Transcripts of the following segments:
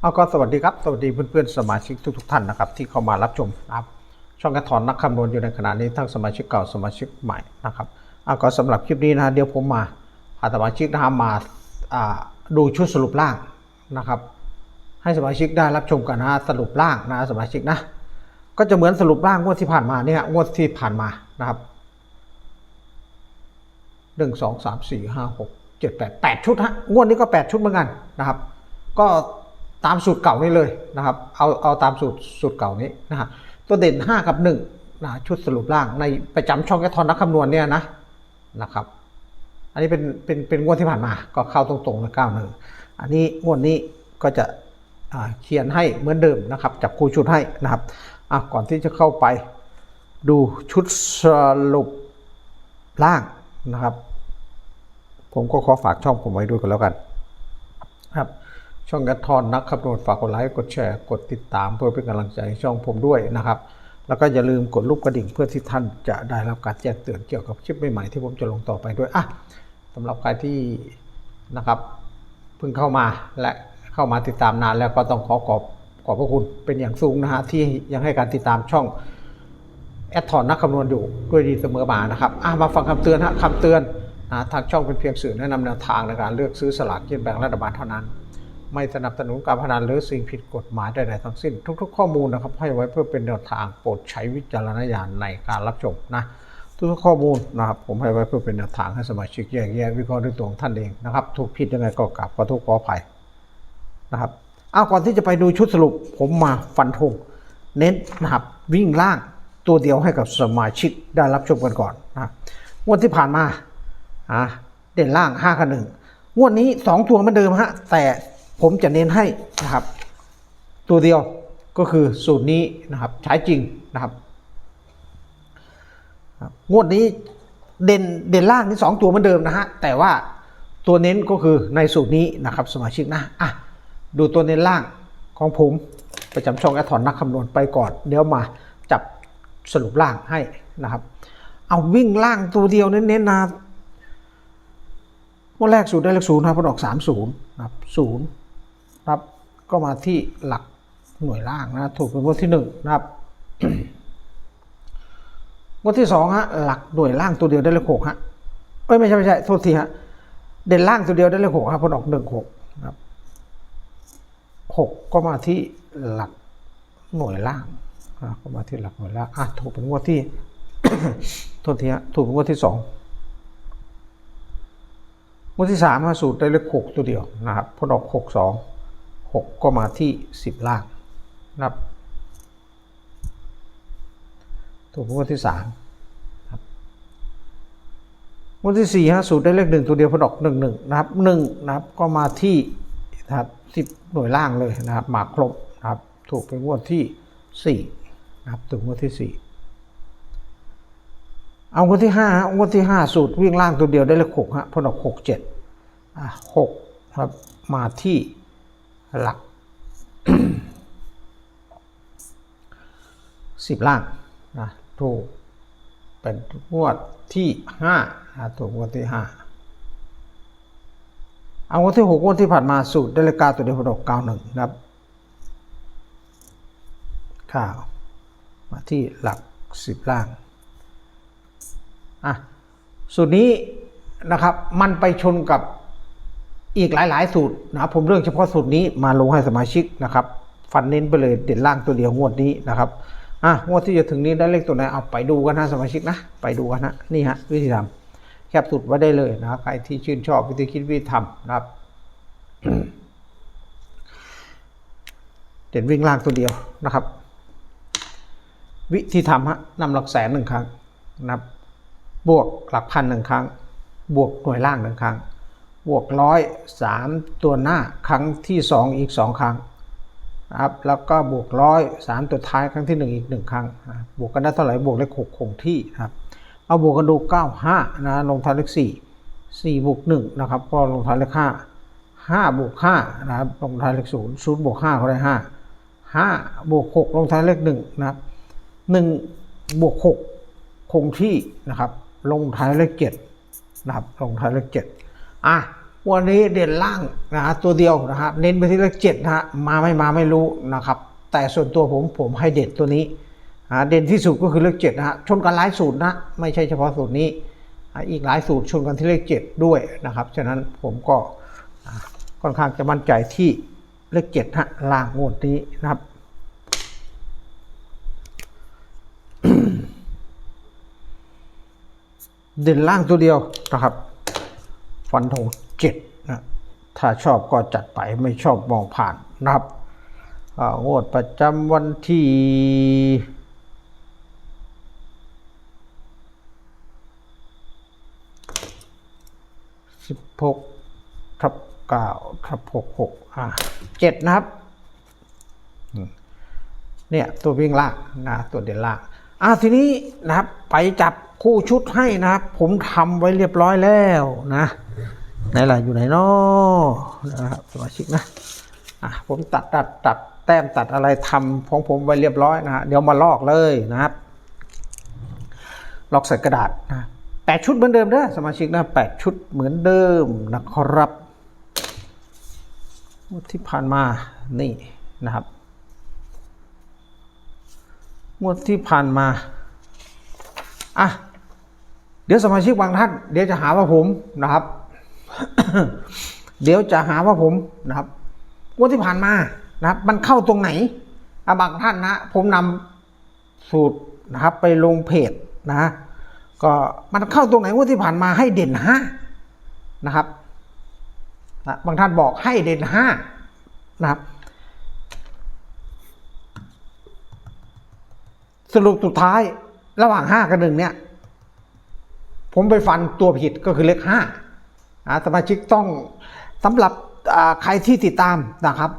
เอาก็สวัสดีครับ สวัสดีเพื่อนๆสมาชิกทุกๆท่านนะครับ ที่เข้ามารับชมนะครับ ช่องกระถอนนักคำนวณอยู่ในขณะนี้ทั้งสมาชิกเก่าสมาชิกใหม่นะครับเอาก็สำหรับคลิปนี้นะเดี๋ยวผมมาพาสมาชิกนะครับมาดูชุดสรุปล่างนะครับ ให้สมาชิกได้รับชมกันนะสรุปล่างนะสมาชิกนะ ก็จะเหมือนสรุปล่างงวดที่ผ่านมาเนี่ยงวดที่ผ่านมานะครับหนึ่งสองสามสี่ห้าหกเจ็ดแปดแปดชุดฮะงวดนี้ก็แปดชุดเหมือนกันนะครับ ก็ ตามสูตรเก่านี่เลยนะครับ เอาเอาตามสูตรสูตรเก่านี้นะฮะตัวเด่น 5 กับ1นะชุดสรุปล่างในประจำช่องแกทอนนักคำนวณเนี่ยนะนะครับ อันนี้เป็นเป็นเป็นงวดที่ผ่านมาก็เข้าตรงๆเลยเก้าหนึ่งอันนี้งวดนี้ก็จะเขียนให้เหมือนเดิมนะครับ จับคู่ชุดให้นะครับอะก่อนที่จะเข้าไปดูชุดสรุปล่างนะครับ ผมก็ขอฝากช่องผมไว้ด้วยกันแล้วกันครับ ช่องกระทอนนักคำนวณฝากกดไลค์กดแชร์กดติดตามเพื่อเป็นกำลังใจช่องผมด้วยนะครับ แล้วก็อย่าลืมกดรูปกระดิ่งเพื่อที่ท่านจะได้รับการแจ้งเตือนเกี่ยวกับคลิปใหม่ๆที่ผมจะลงต่อไปด้วยอะสำหรับใครที่นะครับเพิ่งเข้ามาและเข้ามาติดตามนานแล้วก็ต้องขอขอบขอบพระคุณเป็นอย่างสูงนะฮะที่ยังให้การติดตามช่องแอดถอนนักคำนวณอยู่ด้วยดีเสมอมานะครับอะมาฟังคำเตือนฮะคำเตือนนะทางช่องเป็นเพียงสื่อแนะนำแนวทางในการเลือกซื้อสลากกินแบ่งรัฐบาลเท่านั้น ไม่สนับสนุนการพนันหรือสิ่งผิดกฎหมายใดๆทั้งสิ้น ทุก ๆ ข้อมูลนะครับให้ไว้เพื่อเป็นแนวทางโปรดใช้วิจารณญาณในการรับชมนะทุกๆข้อมูลนะครับผมให้ไว้เพื่อเป็นแนวทางให้สมาชิกแยกแยะวิเคราะห์ด้วยตัวของท่านเองนะครับถูกผิดยังไงก็กราบขอโทษขออภัยนะครับเอาก่อนที่จะไปดูชุดสรุป ผมมาฟันธงเน้นนะครับวิ่งล่างตัวเดียวให้กับสมาชิกได้รับชมกันก่อนนะครับงวดที่ผ่านมาอะเด่นล่าง5กับ1งวดนี้ 2 ตัวเหมือนเดิมฮะแต่ ผมจะเน้นให้นะครับ ตัวเดียวก็คือสูตรนี้นะครับใช้จริงนะครับงวดนี้เด่นเด่นล่างนี่สองตัวเหมือนเดิมนะฮะแต่ว่าตัวเน้นก็คือในสูตรนี้นะครับ สมาชิกนะอะดูตัวเน้นล่างของผมประจำช่องแอดถอนนักคำนวณไปก่อนเดี๋ยวมาจับสรุปล่างให้นะครับ เอาวิ่งล่างตัวเดียวเน้นๆนะวันแรกสูตรได้เลขศูนย์ครับพอดอกสามศูนย์นะครับศูนย์ ครับ ก็มาที่หลักหน่วยล่างนะถูกเป็นงวดที่หนึ่งนะครับงวดที่สองฮะหลักหน่วยล่างตัวเดียวได้เลขหกฮะเอ้ยไม่ใช่ไม่ใช่โทษทีฮะเด่นล่างตัวเดียวได้เลขหกครับพออกหนึ่งหกครับหกก็มาที่หลักหน่วยล่างก็มาที่หลักหน่วยล่างอะถูกเป็นงวดที่โทษทีฮะถูกเป็นงวดที่สองงวดที่สามฮะสูตรได้เลขหกตัวเดียวนะครับพออกหกสอง หกก็มาที่สิบล่างนับถูกงวดที่สามครับงวดที่สี่ฮะสูตรได้เลขหนึ่งตัวเดียวพอดอกหนึ่งหนึ่งนะครับหนึ่งนะครับ ก็มาที่นะครับสิบหน่วยล่างเลยนะครับ มาครบนะครับ ถูกเป็นงวดที่สี่นะครับ ถูกงวดที่สี่เอางวดที่ห้าฮะงวดที่ห้าสูตรวิ่งล่างตัวเดียวได้เลขหกฮะพอดอกหกเจ็ดอะหกครับมาที่ หลักสิบล่างนะถูกเป็นงวดที่ห้านะถูกงวดที่ห้าเอางวดที่หกงวดที่ผ่านมาสูตรได้เลขเก้าตัวเดียวพอดกเก้าหนึ่งครับข้าวมาที่หลักสิบล่างอะสูตรนี้นะครับมันไปชนกับ อีกหลาย ๆ สูตรนะครับผมเรื่องเฉพาะสูตรนี้มาลงให้สมาชิกนะครับ ฟันเน้นไปเลยเด่นล่างตัวเดียวงวดนี้นะครับอะงวดที่จะถึงนี้ได้เลขตัวไหนเอาไปดูกันนะสมาชิกนะ ไปดูกันนะนี่ฮะวิธีทำแคปสูตรไว้ได้เลยนะครับใครที่ชื่นชอบวิธีคิดวิธีทำนะครับเด่นวิ่งล่างตัวเดียวนะครับ วิธีทำฮะนำหลักแสนหนึ่งครั้งนะครับ บวกหลักพันหนึ่งครั้ง บวกหน่วยล่างหนึ่งครั้ง บวกร้อยสามตัวหน้าครั้งที่สองอีกสองครั้งนะครับแล้วก็บวกร้อยสามตัวท้ายครั้งที่หนึ่งอีกหนึ่งครั้งนะบวกกันได้เท่าไหร่บวกเลขหกคงที่ครับเอาบวกกันดูเก้าห้านะลงท้ายเลขสี่สี่บวกหนึ่งนะครับก็ลงท้ายเลขห้าห้าบวกห้านะครับลงท้ายเลขศูนย์ศูนย์บวกห้าก็ได้ห้าห้าบวกหกลงท้ายเลขหนึ่งนะครับหนึ่งบวกหกคงที่นะครับลงท้ายเลขเจ็ดนะครับลงท้ายเลขเจ็ดอะ วันนี้เด่นล่างนะฮะตัวเดียวนะฮะเน้นไปที่เลขเจ็ดนะฮะมาไม่มาไม่รู้นะครับ แต่ส่วนตัวผมผมให้เด่นตัวนี้เด่นที่สุดก็คือเลขเจ็ดนะฮะชนกันหลายสูตรนะไม่ใช่เฉพาะสูตรนี้ อีกหลายสูตรชนกันที่เลขเจ็ดด้วยนะครับฉะนั้นผมก็อ่าค่อนข้างจะมั่นใจที่เลขเจ็ดฮะล่างงวดนี้นะครับเด่นล่างตัวเดียวนะครับ ฟันธง จ็ดนะถ้าชอบก็จัดไปไม่ชอบมองผ่านนะครับงวดประจำวันที่สิบหกทับเก้าทับหกหกอ่าเจ็ดนะครับเนี่ยตัววิ่งล่างนะตัวเด่นล่างอ่าทีนี้นะครับไปจับคู่ชุดให้นะครับ ผมทำไว้เรียบร้อยแล้วนะ ไหนล่ะอยู่ไหนเนาะนะครับสมาชิกนะอะผมตัดตัดตัดแต้มตัดอะไรทำของผมไว้เรียบร้อยนะฮะเดี๋ยวมาลอกเลยนะครับ ลอกใส่กระดาษนะแปดชุดเหมือนเดิมเด้อสมาชิกนะแปดชุดเหมือนเดิมนะครับงวดที่ผ่านมานี่นะครับงวดที่ผ่านมา อะ เดี๋ยวสมาชิกบางท่านเดี๋ยวจะหาว่าผมนะครับ เดี๋ยวจะหาว่าผมนะครับงวดที่ผ่านมานะครับ มันเข้าตรงไหนอะบางท่านนะ ผมนำสูตรนะครับ ไปลงเพจนะก็มันเข้าตรงไหนงวดที่ผ่านมาให้เด่นห้านะครับนะบางท่านบอกให้เด่นห้านะครับ สรุปสุดท้ายระหว่างห้ากับหนึ่งเนี่ย ผมไปฟันตัวผิดก็คือเลขห้า สมาชิกต้องสำหรับใครที่ติดตามนะครับ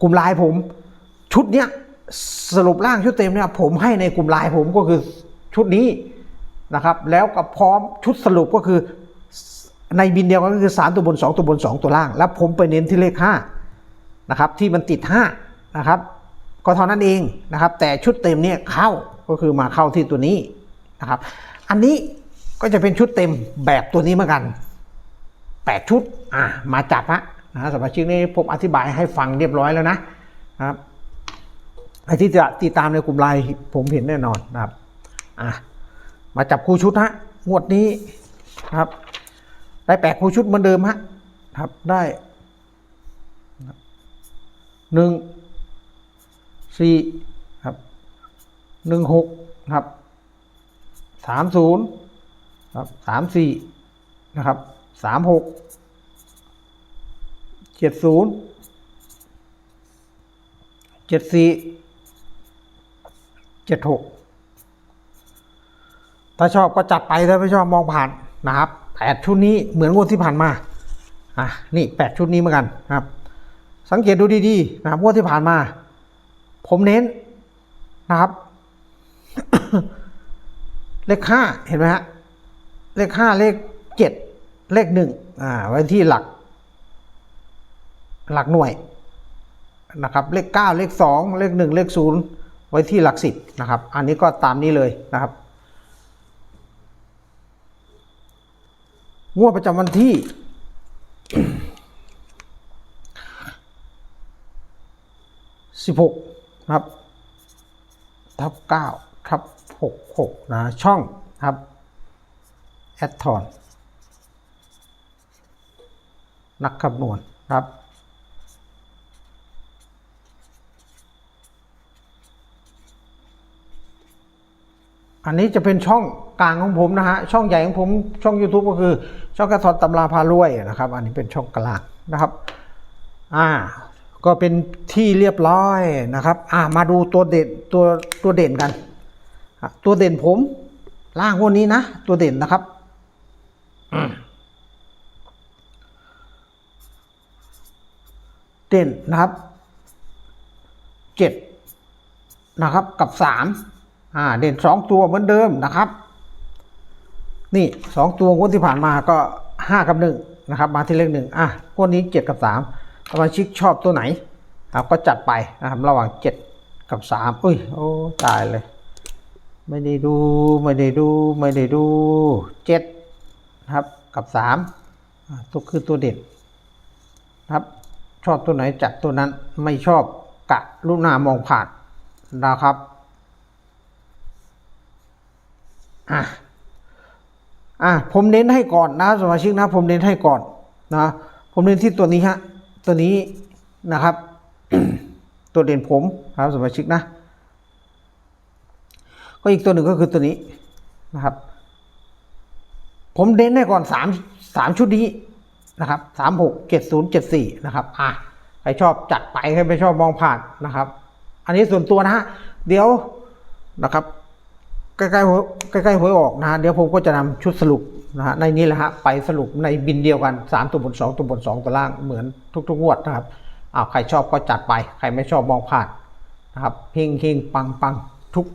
กลุ่มไลน์ผมชุดเนี้ยสรุปร่างชุดเต็มเนี่ยผมให้ในกลุ่มไลน์ผมก็คือชุดนี้นะครับ แล้วก็พร้อมชุดสรุปก็คือในบินเดียวกันก็คือสามตัวบนสองตัวบนสองตัวล่าง แล้วผมไปเน้นที่เลขห้านะครับ ที่มันติดห้านะครับ ก็เท่านั้นเองนะครับ แต่ชุดเต็มเนี่ยเข้าก็คือมาเข้าที่ตัวนี้นะครับ อันนี้ ก็จะเป็นชุดเต็มแบบตัวนี้เหมือนกันแปดชุดอะมาจับฮะนะสมาชิกนี่ผมอธิบายให้ฟังเรียบร้อยแล้วนะนะครับไอ้ที่จะติดตามในกลุ่มไลน์ผมเห็นแน่นอนนะครับอะมาจับคู่ชุดฮะงวดนี้นะครับ ได้แปดคู่ชุดเหมือนเดิมฮะครับได้หนึ่งสี่ครับหนึ่งหกครับสามศูนย์ ครับสามสี่นะครับสามหกเจ็ดศูนย์เจ็ดสี่เจ็ดหกถ้าชอบก็จัดไปถ้าไม่ชอบมองผ่านนะครับแปดชุดนี้เหมือนงวดที่ผ่านมาอะนี่แปดชุดนี้เหมือนกันนะครับ สังเกตดูดีๆนะครับงวดที่ผ่านมา ผมเน้นนะครับ เลขห้าเห็นไหมฮะ เลขห้าเลขเจ็ดเลขหนึ่งอ่า ไว้ที่หลัก หลักหน่วยนะครับ เลขเก้าเลขสองเลขหนึ่งเลขศูนย์ไว้ที่หลักสิบนะครับ อันนี้ก็ตามนี้เลยนะครับงวดประจำวันที่สิบหกครับ ทับเก้าทับหกหกนะ ช่องครับ แอดทอนนักคำนวณครับอันนี้จะเป็นช่องกลางของผมนะฮะ ช่องใหญ่ของผมช่อง YouTube ก็คือช่องกระทอนตำราพารวยนะครับ อันนี้เป็นช่องกลางนะครับ อ่า ก็เป็นที่เรียบร้อยนะครับ อ่ามาดูตัวเด่นตัวตัวเด่นกัน ตัวเด่นผมล่างวันนี้นะ ตัวเด่นนะครับ เด่นนะครับเจ็ดนะครับกับสามอ่า เด่นสองตัวเหมือนเดิมนะครับ นี่สองตัวงวดที่ผ่านมาก็ห้ากับหนึ่งนะครับ มาที่เลขหนึ่งอะงวดนี้เจ็ดกับสามสมาชิกชอบตัวไหนครับก็จัดไปนะครับ ระหว่างเจ็ดกับสามอุ้ยโอ้ตายเลย ไม่ได้ดู ไม่ได้ดู ไม่ได้ดูเจ็ด นะครับกับสามตัวคือตัวเด่นนะครับชอบตัวไหนจัดตัวนั้นไม่ชอบกะลุนามองผ่านนะครับอะอะผมเน้นให้ก่อนนะสมาชิกนะผมเน้นให้ก่อนนะผมเน้นที่ตัวนี้ฮะตัวนี้นะครับ ตัวเด่นผมครับสมาชิกนะ ก็อีกตัวหนึ่งก็คือตัวนี้นะครับ ผมเน้นให้ก่อนสามสามชุดนี้นะครับสามหกเจ็ดศูนย์เจ็ดสี่นะครับอะใครชอบจัดไปใครไม่ชอบมองผ่านนะครับ อันนี้ส่วนตัวนะฮะเดี๋ยวนะครับใกล้ๆหวยใกล้ๆหวยออกนะฮะเดี๋ยวผมก็จะนำชุดสรุปนะฮะในนี้แหละฮะไปสรุปในบินเดียวกันสามตัวบนสองตัวบนสองตัวล่างเหมือนทุกๆงวดนะครับอ้าวใครชอบก็จัดไป ใครไม่ชอบมองผ่านนะครับเฮงเฮงปังปังทุก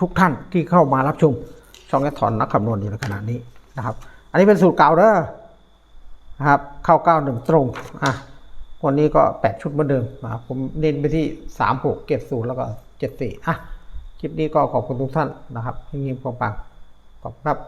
ทุกท่านที่เข้ามารับชมช่องแอดถอนนักคำนวณอยู่ในขณะนี้ นะครับ อันนี้เป็นสูตรเก่าเด้อนะครับ เข้าเก้าหนึ่งตรงอะวันนี้ก็แปดชุดเหมือนเดิมนะครับผมเน้นไปที่สามหกเจ็ดศูนย์แล้วก็เจ็ดสี่อะคลิปนี้ก็ขอบคุณทุกท่านนะครับที่มีความปังขอบคุณครับ